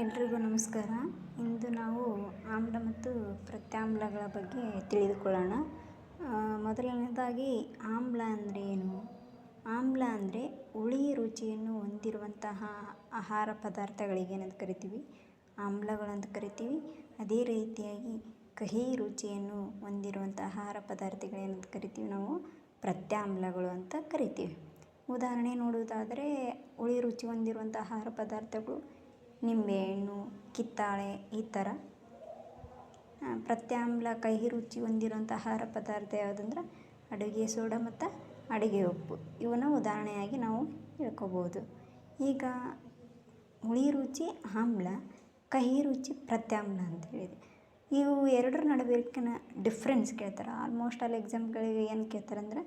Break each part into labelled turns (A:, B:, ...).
A: ಎಲ್ರಿಗೂ ನಮಸ್ಕಾರ. ಇಂದು ನಾವು ಆಮ್ಲ ಮತ್ತು ಪ್ರತ್ಯಾಮ್ಲಗಳ ಬಗ್ಗೆ ತಿಳಿದುಕೊಳ್ಳೋಣ. ಮೊದಲನೇದಾಗಿ ಆಮ್ಲ ಅಂದರೆ ಏನು? ಆಮ್ಲ ಅಂದರೆ ಹುಳಿ ರುಚಿಯನ್ನು ಹೊಂದಿರುವಂತಹ ಆಹಾರ ಪದಾರ್ಥಗಳಿಗೆ ಏನಂತ ಕರಿತೀವಿ? ಆಮ್ಲಗಳಂತ ಕರಿತೀವಿ. ಅದೇ ರೀತಿಯಾಗಿ ಕಹಿ ರುಚಿಯನ್ನು ಹೊಂದಿರುವಂಥ ಆಹಾರ ಪದಾರ್ಥಗಳೇನಂತ ಕರಿತೀವಿ ನಾವು? ಪ್ರತ್ಯಾಮ್ಲಗಳು ಅಂತ ಕರಿತೀವಿ. ಉದಾಹರಣೆ ನೋಡುವುದಾದರೆ ಹುಳಿ ರುಚಿ ಹೊಂದಿರುವಂಥ ಆಹಾರ ಪದಾರ್ಥಗಳು ನಿಂಬೆಹಣ್ಣು, ಕಿತ್ತಳೆ ಈ ಥರ. ಪ್ರತ್ಯಾಮ್ಲ ಕಹಿ ರುಚಿ ಹೊಂದಿರುವಂಥ ಆಹಾರ ಪದಾರ್ಥ ಯಾವುದಂದ್ರೆ ಅಡುಗೆ ಸೋಡಾ ಮತ್ತು ಅಡುಗೆ ಉಪ್ಪು. ಇವನ್ನ ಉದಾಹರಣೆಯಾಗಿ ನಾವು ಹೇಳ್ಕೊಬೋದು. ಈಗ ಹುಳಿ ರುಚಿ, ಆಮ್ಲ, ಕಹಿ ರುಚಿ ಪ್ರತ್ಯಾಮ್ಲ ಅಂತ ಹೇಳಿದೆ ಇವು ಎರಡರ ನಡುವಿನ ಡಿಫ್ರೆನ್ಸ್ ಕೇಳ್ತಾರೆ. ಆಲ್ಮೋಸ್ಟ್ ಆಲ್ ಎಕ್ಸಾಮ್ಗಳಿಗೆ ಏನು ಕೇಳ್ತಾರೆ ಅಂದರೆ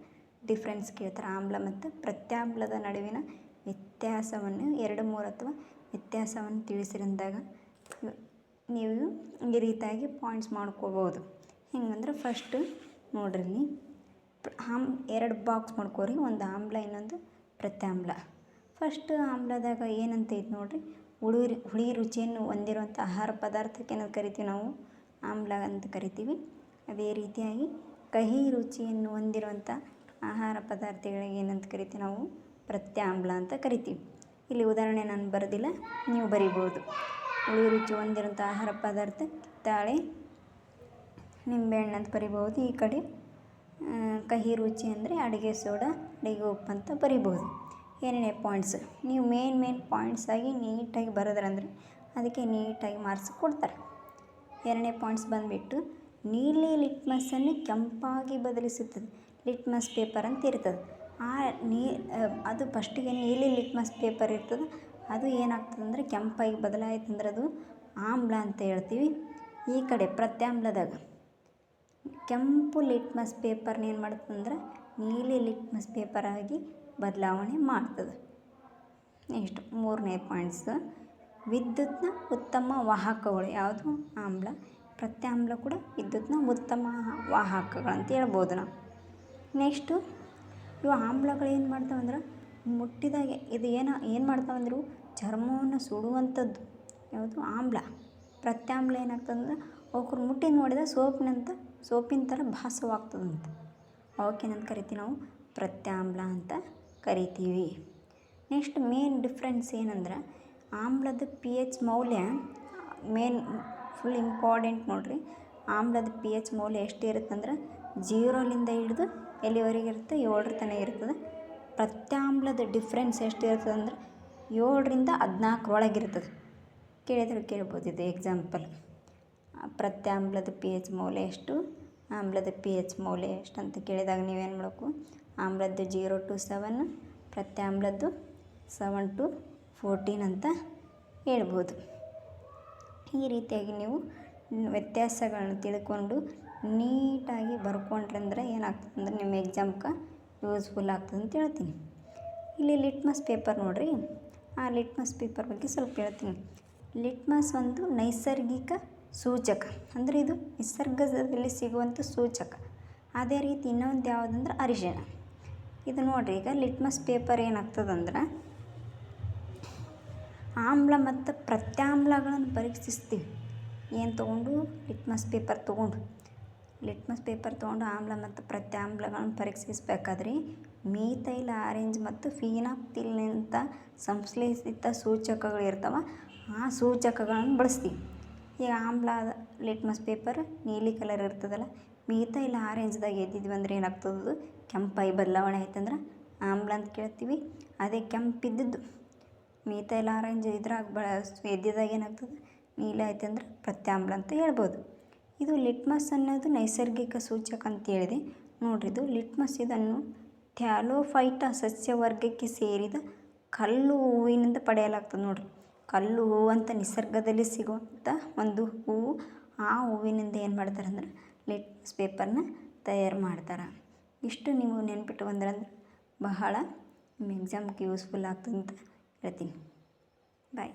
A: ಡಿಫ್ರೆನ್ಸ್ ಕೇಳ್ತಾರೆ. ಆಮ್ಲ ಮತ್ತು ಪ್ರತ್ಯಾಮ್ಲದ ನಡುವಿನ ವ್ಯತ್ಯಾಸವನ್ನು ಎರಡು ಮೂರು ಅಥವಾ ವ್ಯತ್ಯಾಸವನ್ನು ತಿಳಿಸಿರಿಂದಾಗ ನೀವು ಈ ರೀತಿಯಾಗಿ ಪಾಯಿಂಟ್ಸ್ ಮಾಡ್ಕೋಬೋದು. ಹೆಂಗಂದ್ರೆ ಫಸ್ಟ್ ನೋಡಿರಿ ಇಲ್ಲಿ ಆಮ್, ಎರಡು ಬಾಕ್ಸ್ ಮಾಡ್ಕೋರಿ, ಒಂದು ಆಮ್ಲ, ಇನ್ನೊಂದು ಪ್ರತ್ಯಾಮ್ಲ. ಫಸ್ಟ್ ಆಮ್ಲದಾಗ ಏನಂತ ಐತೆ ನೋಡ್ರಿ, ಹುಳಿ ಹುಳಿ ರುಚಿಯನ್ನು ಹೊಂದಿರುವಂಥ ಆಹಾರ ಪದಾರ್ಥಕ್ಕೆ ಏನಂತ ಕರಿತೀವಿ, ನಾವು ಆಮ್ಲ ಅಂತ ಕರಿತೀವಿ. ಅದೇ ರೀತಿಯಾಗಿ ಕಹಿ ರುಚಿಯನ್ನು ಹೊಂದಿರುವಂಥ ಆಹಾರ ಪದಾರ್ಥಗಳಿಗೆ ಏನಂತ ಕರಿತೀವಿ, ನಾವು ಪ್ರತ್ಯಾಮ್ಲ ಅಂತ ಕರಿತೀವಿ. ಇಲ್ಲಿ ಉದಾಹರಣೆ ನಾನು ಬರೆದಿಲ್ಲ, ನೀವು ಬರಿಬೋದು ಹುಳಿ ರುಚಿ ಹೊಂದಿರುವಂಥ ಆಹಾರ ಪದಾರ್ಥ ಕಿತ್ತಾಳೆ ನಿಂಬೆಹಣ್ಣು ಅಂತ ಬರಿಬೋದು ಈ ಕಡೆ ಕಹಿ ರುಚಿ ಅಂದರೆ ಅಡುಗೆ ಸೋಡಾ, ಅಡುಗೆ ಉಪ್ಪು ಅಂತ ಬರಿಬೋದು ಏನೇನೇ ಪಾಯಿಂಟ್ಸ್ ನೀವು ಮೇನ್ ಮೇನ್ ಪಾಯಿಂಟ್ಸ್ ಆಗಿ ನೀಟಾಗಿ ಬರೋದ್ರಂದ್ರೆ ಅದಕ್ಕೆ ನೀಟಾಗಿ ಮಾರ್ಕ್ಸ್ ಕೊಡ್ತಾರೆ. ಎರಡನೇ ಪಾಯಿಂಟ್ಸ್ ಬಂದುಬಿಟ್ಟು, ನೀಲಿ ಲಿಟ್ಮಸನ್ನು ಕೆಂಪಾಗಿ ಬದಲಿಸುತ್ತದೆ. ಲಿಟ್ಮಸ್ ಪೇಪರ್ ಅಂತ ಇರ್ತದೆ. ಆ ನೀ ಅದು ಫಸ್ಟಿಗೆ ನೀಲಿ ಲಿಟ್ಮಸ್ ಪೇಪರ್ ಇರ್ತದೆ, ಅದು ಏನಾಗ್ತದಂದ್ರೆ ಕೆಂಪಾಗಿ ಬದಲಾಯ್ತು ಅಂದ್ರೆ ಅದು ಆಮ್ಲ ಅಂತ ಹೇಳ್ತೀವಿ. ಈ ಕಡೆ ಪ್ರತ್ಯಾಮ್ಲದಾಗ ಕೆಂಪು ಲಿಟ್ಮಸ್ ಪೇಪರ್ನ ಏನು ಮಾಡ್ತದಂದ್ರೆ ನೀಲಿ ಲಿಟ್ಮಸ್ ಪೇಪರ್ ಆಗಿ ಬದಲಾವಣೆ ಮಾಡ್ತದೆ. ನೆಕ್ಸ್ಟ್ ಮೂರನೇ ಪಾಯಿಂಟ್ಸ್, ವಿದ್ಯುತ್ನ ಉತ್ತಮ ವಾಹಕಗಳು ಯಾವುದು? ಆಮ್ಲ. ಪ್ರತ್ಯಾಮ್ಲ ಕೂಡ ವಿದ್ಯುತ್ನ ಉತ್ತಮ ವಾಹಕಗಳಂತ ಹೇಳ್ಬೋದು ನಾವು. ನೆಕ್ಸ್ಟು ಇವು ಆಮ್ಲಗಳು ಏನು ಮಾಡ್ತಾವಂದ್ರೆ ಮುಟ್ಟಿದಾಗೆ. ಇದು ಏನು ಏನು ಮಾಡ್ತಾವಂದ್ರು ಚರ್ಮವನ್ನು ಸುಡುವಂಥದ್ದು. ಯಾವುದು? ಆಮ್ಲ. ಪ್ರತ್ಯಾಮ್ಲ ಏನಾಗ್ತದಂದ್ರೆ ಅವಕ್ರು ಮುಟ್ಟಿ ನೋಡಿದ ಸೋಪ್ನಂತ, ಸೋಪಿನ ಥರ ಭಾಸವಾಗ್ತದಂತ. ಅವಕ್ಕೇನಂತ ಕರಿತೀವಿ ನಾವು? ಪ್ರತ್ಯಾಮ್ಲ ಅಂತ ಕರಿತೀವಿ. ನೆಕ್ಸ್ಟ್ ಮೇನ್ ಡಿಫ್ರೆನ್ಸ್ ಏನಂದ್ರೆ ಆಮ್ಲದ ಪಿ ಎಚ್ ಮೌಲ್ಯ ಮೇನ್, ಫುಲ್ ಇಂಪಾರ್ಟೆಂಟ್ ನೋಡಿರಿ. ಆಮ್ಲದ ಪಿ ಎಚ್ ಮೌಲ್ಯ ಎಷ್ಟು ಇರುತ್ತಂದ್ರೆ ಜೀರೋಲಿಂದ ಹಿಡಿದು ಎಲ್ಲಿವರೆಗೆ ಇರುತ್ತೆ? ಏಳರ ತನಕ ಇರ್ತದೆ. ಪ್ರತ್ಯಾಮ್ಲದ ಡಿಫ್ರೆನ್ಸ್ ಎಷ್ಟು ಇರ್ತದೆ ಅಂದ್ರೆ ಏಳರಿಂದ ಹದಿನಾಲ್ಕರೊಳಗಿರ್ತದೆ ಕೇಳಿದ್ರೆ ಕೇಳ್ಬೋದು ಇದು ಎಕ್ಸಾಂಪಲ್ ಪ್ರತ್ಯಾಮ್ಲದ ಪಿ ಎಚ್ ಮೌಲ್ಯ ಎಷ್ಟು? ಆಮ್ಲದ ಪಿ ಎಚ್ ಮೌಲ್ಯ ಎಷ್ಟು ಅಂತ ಕೇಳಿದಾಗ ನೀವೇನು ಮಾಡಬೇಕು? ಆಮ್ಲದ್ದು ಜೀರೋ ಟು ಸೆವೆನ್ ಪ್ರತ್ಯಾಮ್ಲದ್ದು ಸೆವೆನ್ ಟು ಫೋರ್ಟೀನ್ ಅಂತ ಹೇಳ್ಬೋದು. ಈ ರೀತಿಯಾಗಿ ನೀವು ವ್ಯತ್ಯಾಸಗಳನ್ನ ತಿಳ್ಕೊಂಡು ನೀಟಾಗಿ ಬರ್ಕೊಂಡ್ರಂದ್ರೆ ಏನಾಗ್ತದೆ ಅಂದ್ರೆ ನಿಮ್ಮ ಎಕ್ಸಾಮ್ಗೆ ಯೂಸ್ಫುಲ್ ಆಗ್ತದೆ ಅಂತ ಹೇಳ್ತೀನಿ. ಇಲ್ಲಿ ಲಿಟ್ಮಸ್ ಪೇಪರ್ ನೋಡಿರಿ. ಆ ಲಿಟ್ಮಸ್ ಪೇಪರ್ ಬಗ್ಗೆ ಸ್ವಲ್ಪ ಹೇಳ್ತೀನಿ. ಲಿಟ್ಮಸ್ ಒಂದು ನೈಸರ್ಗಿಕ ಸೂಚಕ. ಅಂದರೆ ಇದು ನಿಸರ್ಗದಲ್ಲಿ ಸಿಗುವಂಥ ಸೂಚಕ. ಅದೇ ರೀತಿ ಇನ್ನೊಂದು ಯಾವುದಂದ್ರೆ ಅರಿಶಿಣ. ಇದು ನೋಡಿರಿ, ಈಗ ಲಿಟ್ಮಸ್ ಪೇಪರ್ ಏನಾಗ್ತದಂದ್ರೆ ಆಮ್ಲ ಮತ್ತು ಪ್ರತ್ಯಾಮ್ಲಗಳನ್ನು ಪರೀಕ್ಷಿಸ್ತೀವಿ. ಏನು ತೊಗೊಂಡು? ಲಿಟ್ಮಸ್ ಪೇಪರ್ ತೊಗೊಂಡು. ಲಿಟ್ಮಸ್ ಪೇಪರ್ ತೊಗೊಂಡು ಆಮ್ಲ ಮತ್ತು ಪ್ರತ್ಯಾಮ್ಲಗಳನ್ನು ಪರೀಕ್ಷಿಸಬೇಕಾದ್ರೆ. ಮೀಥೈಲ್ ಆರೆಂಜ್ ಮತ್ತು ಫೀನಾಪ್ತಿಲ್ನಿಂತ ಸಂಶ್ಲೇಷಿತ ಸೂಚಕಗಳು ಇರ್ತವೆ. ಆ ಸೂಚಕಗಳನ್ನು ಬಳಸ್ತೀವಿ. ಈಗ ಆಮ್ಲ, ಲಿಟ್ಮಸ್ ಪೇಪರ್ ನೀಲಿ ಕಲರ್ ಇರ್ತದಲ್ಲ ಮೀಥೈಲ್ ಆರೆಂಜ್ದಾಗ ಎದ್ದಿದ್ವಿ ಅಂದ್ರೆ ಏನಾಗ್ತದದು? ಕೆಂಪಾಗಿ ಬದಲಾವಣೆ ಆಯ್ತಂದ್ರೆ ಆಮ್ಲ ಅಂತ ಕೇಳ್ತೀವಿ. ಅದೇ ಕೆಂಪಿದ್ದದ್ದು. ಮೀಥೈಲ್ ಆರೆಂಜ್ ಇದ್ರಾಗ ಬಳ ಎದ್ದಿದಾಗ ಏನಾಗ್ತದೆ? ನೀಲಿ ಅಂದ್ರೆ ಪ್ರತ್ಯಾಮ್ಲ ಅಂತ ಹೇಳ್ಬೋದು. ಇದು ಲಿಟ್ಮಸ್ ಅನ್ನೋದು ನೈಸರ್ಗಿಕ ಸೂಚಕ ಅಂತ ಹೇಳಿದೆ. ನೋಡ್ರಿ ಇದು ಲಿಟ್ಮಸ್ ಇದನ್ನು ಥ್ಯಾಲೋಫೈಟ ಸಸ್ಯ ವರ್ಗಕ್ಕೆ ಸೇರಿದ ಕಲ್ಲು ಹೂವಿನಿಂದ ಪಡೆಯಲಾಗ್ತದೆ ನೋಡ್ರಿ. ಕಲ್ಲು ಹೂವು ಅಂತ ನಿಸರ್ಗದಲ್ಲಿ ಸಿಗುವಂಥ ಒಂದು ಹೂವು ಆ ಹೂವಿನಿಂದ ಏನು ಮಾಡ್ತಾರೆ ಅಂದ್ರೆ ಲಿಟ್ಮಸ್ ಪೇಪರ್ನ ತಯಾರು ಮಾಡ್ತಾರೆ. ಇಷ್ಟು ನೀವು ನೆನ್ಪಿಟ್ಕೊಂಡ್ರೆ ಅಂದ್ರೆ ಬಹಳ ನಿಮ್ಮ ಎಕ್ಸಾಮ್ಗೆ ಯೂಸ್ಫುಲ್ ಆಗ್ತದೆ ಅಂತ ಹೇಳ್ತೀನಿ. ಬಾಯ್.